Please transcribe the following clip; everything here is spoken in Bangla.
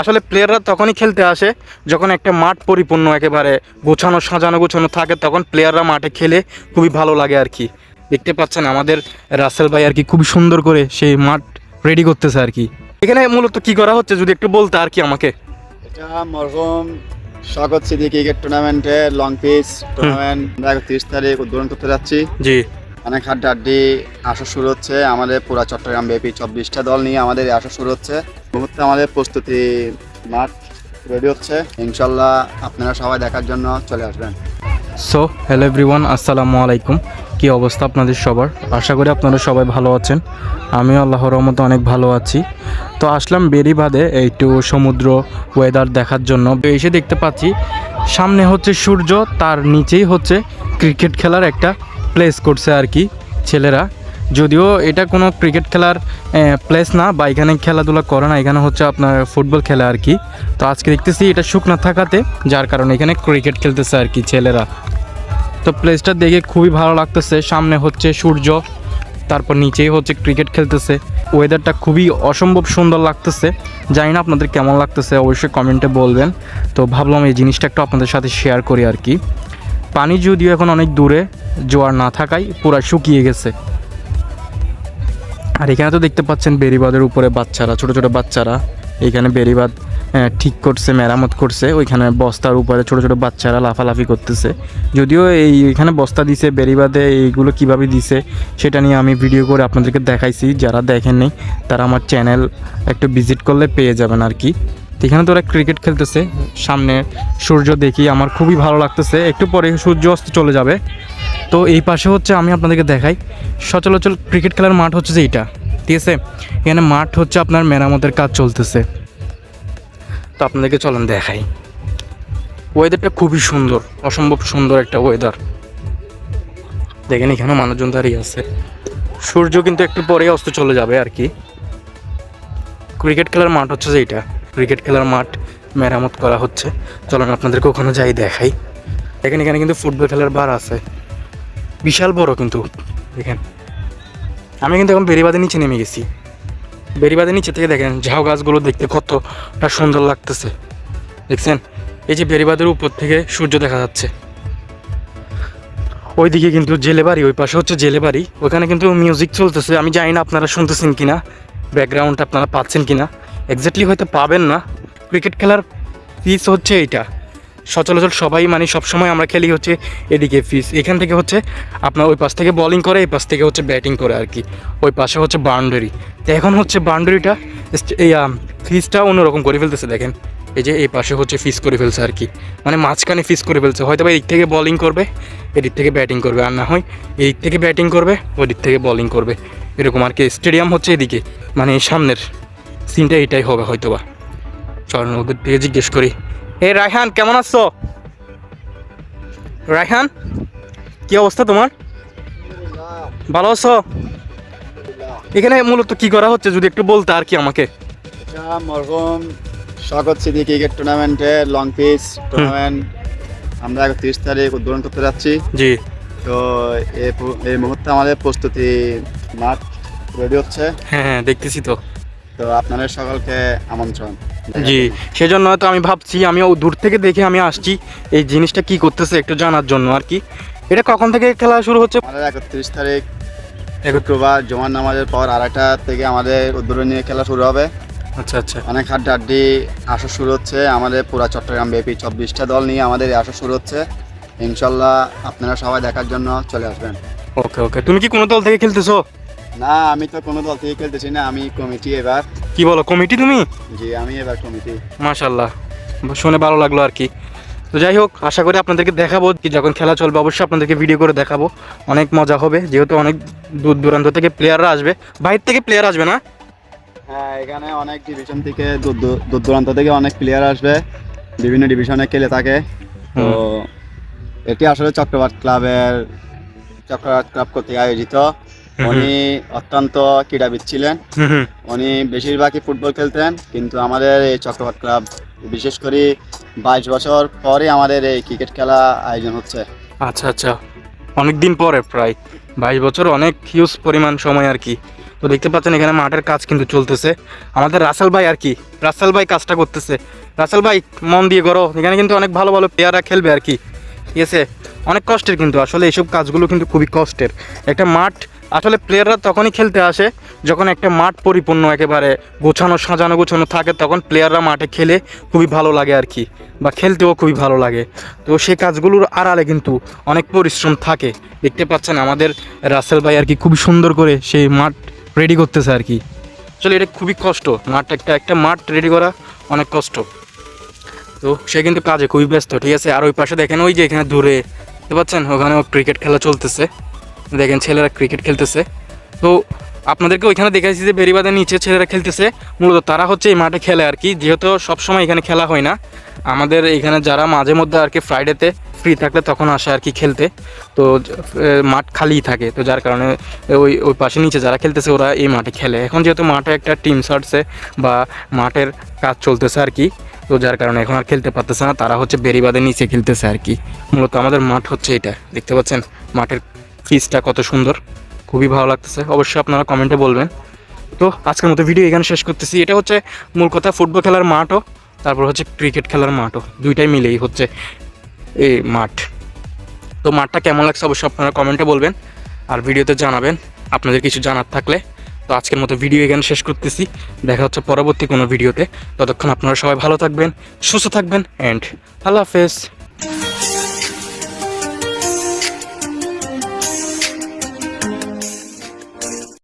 আসলে প্লেয়াররা তখনই খেলতে আসে যখন একটা মাঠ পরিপূর্ণ একেবারে গোছানো সাজানো গোছানো থাকে তখন প্লেয়াররা মাঠে খেলে খুবই ভালো লাগে আর কি। দেখতে পাচ্ছেন আমাদের রাসেল ভাই আর কি খুবই সুন্দর করে সেই মাঠ রেডি করতেছে আর কি। এখানে মূলত কি করা হচ্ছে যদি একটু বলতে আর কি আমাকে? এটা মরহুম স্বাগত স্মৃতি ক্রিকেট টুর্নামেন্টে লং পিচ টুর্নামেন্ট আমরা একত্রিশ তারিখ উদ্বোধন করতে যাচ্ছি। জি। অনেক হাড্ডাহাড্ডি আসর শুরু হচ্ছে আমাদের পুরা চট্টগ্রাম ব্যাপী চব্বিশটা দল নিয়ে আমাদের আসর শুরু হচ্ছে। মুহূর্তে আমাদের প্রস্তুতি মাঠ রেডি হচ্ছে। ইনশাল্লাহ আপনারা সবাই দেখার জন্য চলে আসবেন। সো হ্যালো এভরিওয়ান আসসালামু আলাইকুম। কি অবস্থা আপনাদের সবার? আশা করি আপনারা সবাই ভালো আছেন। আমিও আল্লাহর রহমতে অনেক ভালো আছি। তো আসলাম বেরিবাদে একটু সমুদ্র ওয়েদার দেখার জন্য। এসে দেখতে পাচ্ছি, সামনে হচ্ছে সূর্য, তার নিচেই হচ্ছে ক্রিকেট খেলার একটা প্লেস করছে আর কি ছেলেরা। যদিও এটা কোনো ক্রিকেট খেলার প্লেস না, বা এখানে খেলাধুলা করে না, এখানে হচ্ছে আপনার ফুটবল খেলা আর কি। তো আজকে দেখতেছি এটা শুকনা থাকাতে, যার কারণে এখানে ক্রিকেট খেলতেছে আর কি ছেলেরা। তো প্লেসটা দেখে খুবই ভালো লাগতেছে, সামনে হচ্ছে সূর্য, তারপর নিচেই হচ্ছে ক্রিকেট খেলতেছে। ওয়েদারটা খুবই অসম্ভব সুন্দর লাগতেছে, জানি না আপনাদের কেমন লাগতেছে, অবশ্যই কমেন্টে বলবেন। তো ভাবলাম এই জিনিসটা একটু আপনাদের সাথে শেয়ার করি আর কি। পানি যদিও এখন অনেক দূরে, জোয়ার না থাকায় পুরা শুকিয়ে গেছে। আর এখানে তো দেখতে পাচ্ছেন বেরিবাদের উপরে বাচ্চারা, ছোট ছোট বাচ্চারা। এখানে বেরিবাদ ঠিক করছে, মেরামত করছে। ওইখানে বস্তার উপরে ছোট ছোট বাচ্চারা লাফালাফি করতেছে। যদিও এই এখানে বস্তা দিছে বেরিবাদে এইগুলো কীভাবে দিছে, সেটা নিয়ে আমি ভিডিও করে আপনাদেরকে দেখাইছি। যারা দেখেননি তারা আমার চ্যানেল একটু ভিজিট করলে পেয়ে যাবেন আর কি। এখানে তো ওরা ক্রিকেট খেলতেছে। সামনে সূর্য দেখি, আমার খুবই ভালো লাগতেছে। একটু পরে সূর্য অস্ত চলে যাবে। তো এই পাশে হচ্ছে আমি আপনাদেরকে দেখাই। সচলাচল ক্রিকেট খেলার মাঠ হচ্ছে যে এইটা, ঠিক আছে? এখানে মাঠ হচ্ছে আপনার মেরামতের কাজ চলতেছে। তো আপনাদেরকে চলেন দেখাই। ওয়েদারটা খুবই সুন্দর, অসম্ভব সুন্দর একটা ওয়েদার দেখেন এখানে মানুষজন দাঁড়িয়ে আছে। সূর্য কিন্তু একটু পরেই অস্ত চলে যাবে আর কি। ক্রিকেট খেলার মাঠ হচ্ছে যে এইটা ক্রিকেট খেলার মাঠ মেরামত করা হচ্ছে। চলেন আপনাদেরকে ওখানে যাই দেখাই। দেখেন এখানে কিন্তু ফুটবল খেলার বার আছে। বিশাল বড় কিন্তু, দেখেন। আমি কিন্তু এখন বেরিবাদের নিচে নেমে গেছি। বেরিবাদের নিচে থেকে দেখেন, ঝাউ গাছগুলো দেখতে কতটা সুন্দর লাগতেছে। দেখছেন? এই যে বেরিবাদের উপর থেকে সূর্য দেখা যাচ্ছে। ওইদিকে কিন্তু জেলে বাড়ি ওই পাশে হচ্ছে জেলে বাড়ি ওখানে কিন্তু মিউজিক চলতেছে। আমি জানি না আপনারা শুনতেছেন কিনা ব্যাকগ্রাউন্ড আপনারা পাচ্ছেন কিনা। এক্স্যাক্টলি হয়তো পাবেন না। ক্রিকেট খেলার পিস হচ্ছে এইটা। সচরাচর সবাই মানে সবসময় আমরা খেলি হচ্ছে এদিকে ফিস এখান থেকে হচ্ছে আপনার ওই পাশ থেকে বলিং করে, এই পাশ থেকে হচ্ছে ব্যাটিং করে আর কি। ওই পাশে হচ্ছে বাউন্ডারি। তো এখন হচ্ছে বাউন্ডারিটা এই ফিসটা অন্যরকম করে ফেলতেছে, দেখেন। এই যে এই পাশে হচ্ছে ফিস করে ফেলছে আর কি। মানে মাঝখানে ফিস করে ফেলছে, হয়তো বা এদিক থেকে বলিং করবে, এদিক থেকে ব্যাটিং করবে, আর না হয় এদিক থেকে ব্যাটিং করবে, ওদিক থেকে বলিং করবে। এরকম আর কি স্টেডিয়াম হচ্ছে এদিকে মানে সামনের। সিনটা এটাই হবে হয়তো বা ওদের থেকে জিজ্ঞেস করি। এ রায়হান কেমন আছো? রায়হান কি অবস্থা তোমার? ভালো আছো? এখানে মূলত কি করা হচ্ছে যদি একটু বলতে আর কি আমাকে? মরহুম স্বাগত স্মৃতি ক্রিকেট টুর্নামেন্টে লং পিচ টুর্নামেন্ট। আমরা একত্রিশ তারিখ উদ্বোধন করতে যাচ্ছি। জি। তো এই এই মুহূর্তে আমাদের প্রস্তুতি মাঠ রেডি হচ্ছে। হ্যাঁ হ্যাঁ দেখতেছি তো। তো আপনাদের সকলকে আমন্ত্রণ। জি সেজন্য হয়তো আমি ভাবছি আমি ও দূর থেকে দেখে আমি আসছি এই জিনিসটা কি করতেছে একটু জানার জন্য আর কি। এটা কখন থেকে খেলা শুরু হচ্ছে? আমাদের একত্রিশ তারিখ শুক্রবার জমান নামাজের পর আড়াইটা থেকে আমাদের উদ্বোধন নিয়ে খেলা শুরু হবে। আচ্ছা আচ্ছা। অনেক হাড্ডাহাড্ডি আসর শুরু হচ্ছে। আমাদের পুরা চট্টগ্রাম ব্যাপী চব্বিশটা দল নিয়ে আমাদের আসর শুরু হচ্ছে। ইনশাল্লাহ আপনারা সবাই দেখার জন্য চলে আসবেন। ওকে ওকে। তুমি কি কোনো দল থেকে খেলতেছো? না আমি তো কোনো দল থেকে খেলতেছি না আমি কমিটি এবার। কি বলো কমিটি তুমি? জি আমি এবার কমিটি। মাশাল্লাহ শুনে ভালো লাগল আর কি। তো যাই হোক আশা করি আপনাদেরকে দেখাবো কি যখন খেলা চলবে অবশ্যই আপনাদেরকে ভিডিও করে দেখাবো। অনেক মজা হবে যেহেতু অনেক দূর দূরান্ত থেকে প্লেয়াররা আসবে। বাইরে থেকে প্লেয়ার আসবে না? হ্যাঁ এখানে অনেক ডিভিশন থেকে দূর দূর- দূর দূরান্ত থেকে অনেক প্লেয়ার আসবে। বিভিন্ন ডিভিশনে খেলে থাকে। তো এটি আসলে চক্রবাত ক্লাবের চক্রবাত ক্লাব কর্তৃক আয়োজিত। উনি অত্যন্ত ক্রীড়াবিদ ছিলেন। উনি বেশিরভাগই ফুটবল খেলতেন কিন্তু আমাদের এই চক্রবাত ক্লাব বিশেষ করে বাইশ বছর পরে আমাদের এই ক্রিকেট খেলা আয়োজন হচ্ছে। আচ্ছা আচ্ছা। অনেক দিন পরে প্রায়। বাইশ বছর অনেক হিউজ পরিমাণ সময় আর কি। তো দেখতে পাচ্ছেন এখানে মাঠের কাজ কিন্তু চলতেছে। আমাদের রাসেল ভাই আর কি রাসেল ভাই কাজটা করতেছে। রাসেল ভাই মন দিয়ে করো এখানে কিন্তু অনেক ভালো ভালো প্লেয়াররা খেলবে আর কি। ঠিক আছে? অনেক কষ্টের কিন্তু আসলে এইসব কাজগুলো কিন্তু খুবই কষ্টের। একটা মাঠ আসলে প্লেয়াররা তখনই খেলতে আসে যখন একটা মাঠ পরিপূর্ণ, একেবারে গোছানো, সাজানো, গোছানো থাকে, তখন প্লেয়াররা মাঠে খেলে খুবই ভালো লাগে আর কি বা খেলতেও খুবই ভালো লাগে। তো সেই কাজগুলোর আড়ালে কিন্তু অনেক পরিশ্রম থাকে। দেখতে পাচ্ছেন আমাদের রাসেল ভাই আর কি খুবই সুন্দর করে সেই মাঠ রেডি করতেছে আর কি। আসলে এটা খুবই কষ্ট, মাঠ একটা একটা মাঠ রেডি করা অনেক কষ্ট। তো সে কিন্তু কাজে খুবই ব্যস্ত, ঠিক আছে? আর ওই পাশে দেখেন ওই যে এখানে দূরে, দেখতে পাচ্ছেন? ওখানেও ক্রিকেট খেলা চলতেছে। দেখেন, ছেলেরা ক্রিকেট খেলতেছে। তো আপনাদেরকে ওইখানে দেখাইছি যে বেরিবাদের নিচে ছেলেরা খেলতেছে। মূলত তারা হচ্ছে এই মাঠে খেলে আর কি, যেহেতু সবসময় এখানে খেলা হয় না। আমাদের এখানে যারা মাঝে মধ্যে আর কি ফ্রাইডেতে ফ্রি থাকলে তখন আসে আর কি খেলতে। তো মাঠ খালিই থাকে। তো যার কারণে ওই ওই পাশে নিচে যারা খেলতেছে ওরা এই মাঠে খেলে। এখন যেহেতু মাঠে একটা টিম সারছে বা মাঠের কাজ চলতেছে আর কি, তো যার কারণে এখন আর খেলতে পারতেছে না। তারা হচ্ছে বেরিবাদের নিচে খেলতেছে আর কি। মূলত আমাদের মাঠ হচ্ছে এটা। দেখতে পাচ্ছেন? মাঠের পিচটা কত সুন্দর। খুবই ভালো লাগতেছে। অবশ্যই আপনারা কমেন্টে বলবেন। তো আজকের মতো ভিডিও এখানে শেষ করতেছি। এটা হচ্ছে মূল কথা, ফুটবল খেলার মাঠও, তারপর হচ্ছে ক্রিকেট খেলার মাঠও। দুইটাই মিলেই হচ্ছে এই মাঠ। তো মাঠটা কেমন লাগছে অবশ্যই আপনারা কমেন্টে বলবেন আর ভিডিওতে জানাবেন। আপনাদের কিছু জানার থাকলে। তো আজকের মতো ভিডিও এখানে শেষ করতেছি। দেখা হচ্ছে পরবর্তী কোনো ভিডিওতে। ততক্ষণ আপনারা সবাই ভালো থাকবেন, সুস্থ থাকবেন অ্যান্ড আল্লাহ হাফেজ।